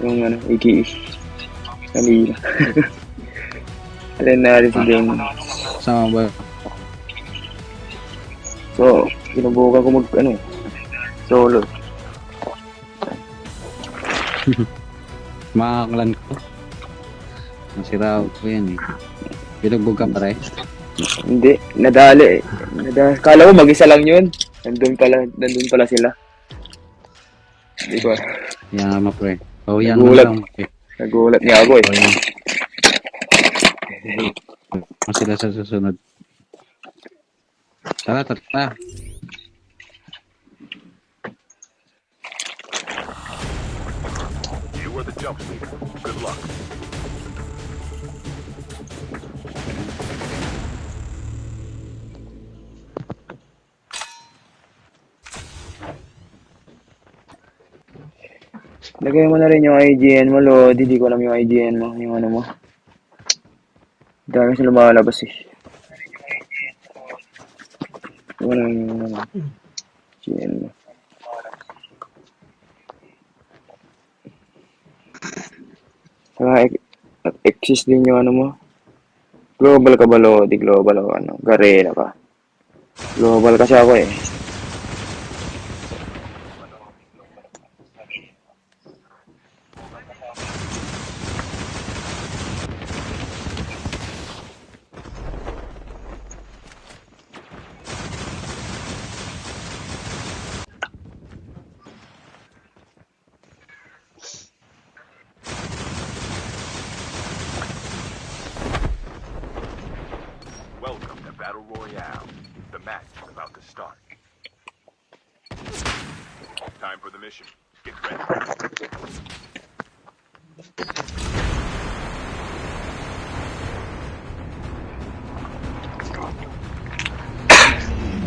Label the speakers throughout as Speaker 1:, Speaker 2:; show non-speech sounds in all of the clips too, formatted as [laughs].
Speaker 1: yung ano, AKE. Kanina. [laughs] Si Game.
Speaker 2: Sama ba?
Speaker 1: So, sinubukan ko mag, ano, solo. [laughs]
Speaker 2: Mga ko. Nasira ko yan eh. Binugbog ka pare.
Speaker 1: Hindi, nadali eh. Nadali. Kala ko mag-isa lang yun. Nandun pala, nandun pala sila. Hindi ko,
Speaker 2: Yan mo pre. Oh, yan
Speaker 1: Nagulat.
Speaker 2: lang. Okay.
Speaker 1: nagulat niya ako eh.
Speaker 2: Oh, yan. Ano sila sa susunod? Tara, tara, tara.
Speaker 3: You are the jump leader. Good luck.
Speaker 1: Lagay mo na rin yung IGN mo, Lodi. Di ko alam yung IGN mo. Yung ano mo. Dami sila lumalabas eh. Ano yung ano. IGN mo. Saka ex- exist din yung ano mo. Global ka ba, Lodi? Global ako, ano? Garela ka. Global kasi ako eh.
Speaker 3: Welcome to Battle Royale. The match is about to start. Time for the mission. Get ready.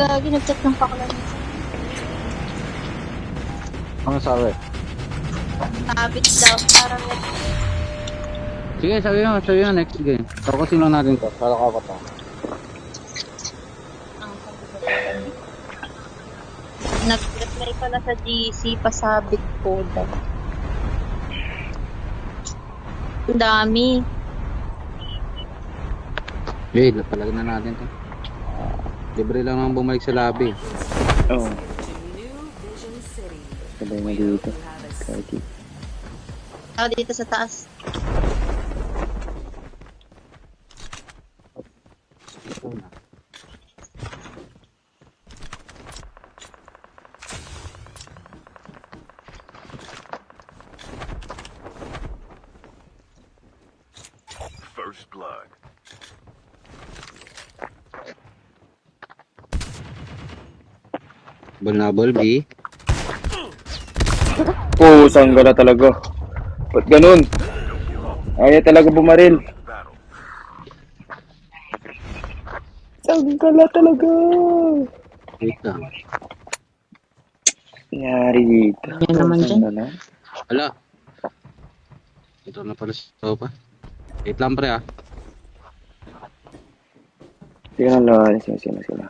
Speaker 4: Gagi, nag-chat ng pakla niya.
Speaker 2: Ano sabi?
Speaker 4: Sabit daw, parang nag
Speaker 2: Sige, sabi mo, sabi mo next game. Tapusin lang natin to. Para ka pa to.
Speaker 4: Nag-reply pala sa GC, pasabit po daw. Ang dami.
Speaker 2: Eh, talaga na natin to. Libre lang naman bumalik sa lobby.
Speaker 1: Oo. Oh,
Speaker 5: New Vision City.
Speaker 1: sabay na dito. Kahit
Speaker 4: Ako dito sa taas.
Speaker 3: First blood.
Speaker 2: Vulnerable B.
Speaker 1: Pusang gala talaga. Ba't ganun? Ayaw talaga bumaril. Sanggala talaga.
Speaker 2: Wait lang.
Speaker 1: Nangyari dito.
Speaker 4: Yan naman dyan.
Speaker 2: Hala. Ito na pala sa pa. Wait lang pre ah.
Speaker 1: Sige na lang. Sino, sino, sino.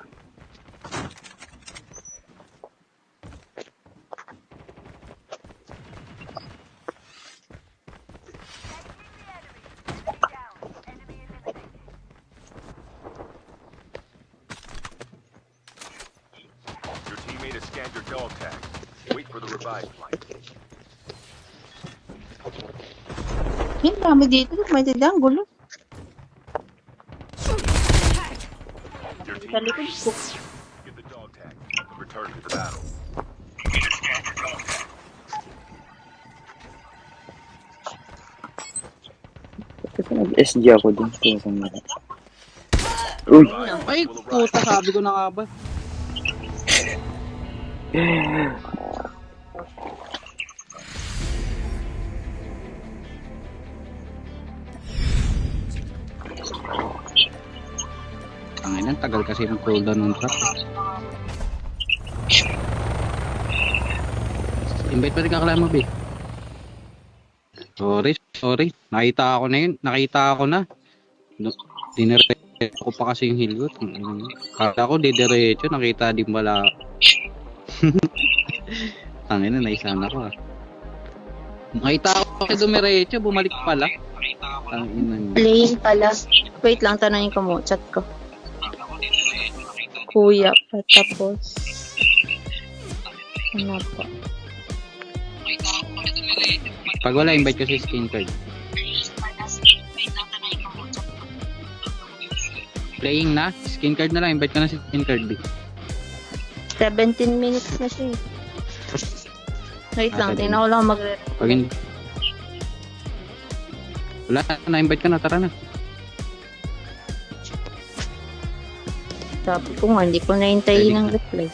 Speaker 3: Your teammate has scanned your dog tag. Wait for the revive flight.
Speaker 4: Yan, dami dito. May tidang, gulo. Sa likod ko.
Speaker 3: get the dog tag. Return to battle.
Speaker 1: Kasi nag-SG ako dun. Uy!
Speaker 2: Ay, puta sabi ko na nga ba. [laughs] Ang ina, tagal kasi ng cooldown ng trap. Invite pa rin kakala mo, B. Sorry, sorry. Nakita ako na yun. Nakita ako na. No, ko pa kasi yung hilgot. Kala ko didiretso, nakita din pala. [laughs] Tangina, naisana ko ah. Nakita ko kasi dumiretso, bumalik pala. Ang ina niya.
Speaker 4: Plain pala. Wait lang, tanongin ko mo. Chat ko. Kuya pa tapos. Ano po?
Speaker 2: Pag wala, invite ko si skin card. Playing na? Skin card na lang, invite ko na si skin card. B.
Speaker 4: 17 minutes na siya eh. Wait lang,
Speaker 2: Ah,
Speaker 4: tingnan ko lang magre
Speaker 2: Pag hindi... Wala, na-invite ka na, tara na.
Speaker 4: Sabi ko nga, hindi ko nahintayin
Speaker 2: Pwede
Speaker 4: ng
Speaker 2: ka.
Speaker 4: reply.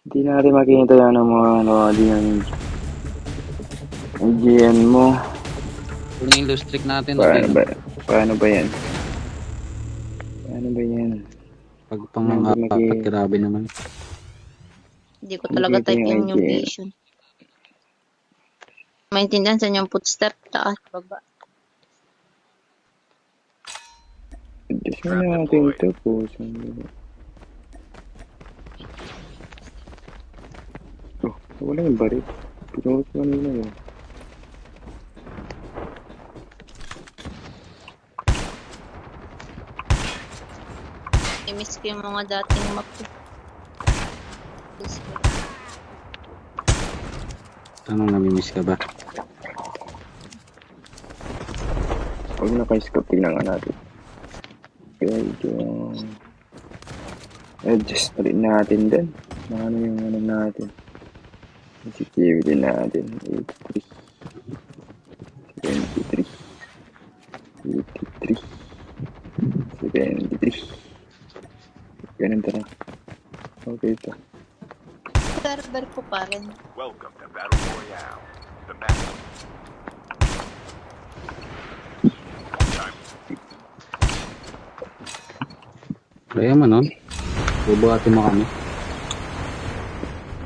Speaker 1: Hindi natin makikita yan ng mga ano, di yan. Ang GN mo.
Speaker 2: Kung yung loose trick natin,
Speaker 1: Paano ba? Paano ba yan? Paano ba yan?
Speaker 2: Pag pang mga
Speaker 1: maki-
Speaker 2: grabe naman.
Speaker 4: Hindi ko talaga type
Speaker 1: ko
Speaker 4: yung vision. Maintindihan sa yung footstep, taas, baba.
Speaker 1: Adjust mo natin ito po. Oh, wala yung barit. Pinuot mo nila yun.
Speaker 4: I-miss ko yung mga dating map ko. Miss ko.
Speaker 2: Anong namimiss ka ba?
Speaker 1: Huwag naka-scope, tignan nga natin. Medyo... Adjust pa rin natin din. Ano yung ano natin. Sensitivity natin. 83. 73. 83. 73. Ganun tara. Okay ito.
Speaker 4: Server ko pa rin.
Speaker 3: Welcome to Battle Royale. The. Time
Speaker 2: Kaya mo nun. Bubuhatin mo kami.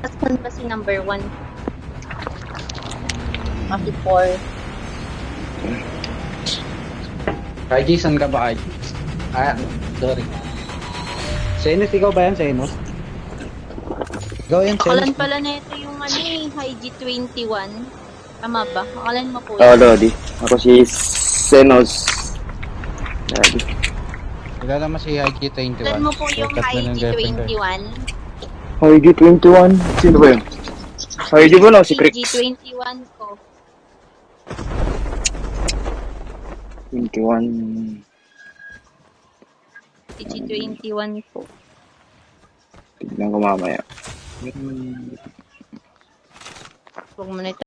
Speaker 4: Tapos saan ba si number one? Kasi four.
Speaker 2: RG, saan ka ba, RG? Ah, sorry. Senos, ikaw ba yan, Senos? Yan,
Speaker 4: Akalan pala na ito yung ano eh, high G21. Tama ba? Akalan mo po
Speaker 1: Oo, oh, Lodi. Ako si Senos. Lodi.
Speaker 2: Kilala mo si IG21.
Speaker 4: Akalan mo po yung high
Speaker 2: ng girlfriend ko.
Speaker 4: G21.
Speaker 1: Heidi 21. Sino ba yun? Heidi ba no? Si Crix.
Speaker 4: G21 ko.
Speaker 1: 21.
Speaker 4: G21 ko.
Speaker 1: Tignan ko mamaya.
Speaker 4: Huwag mo na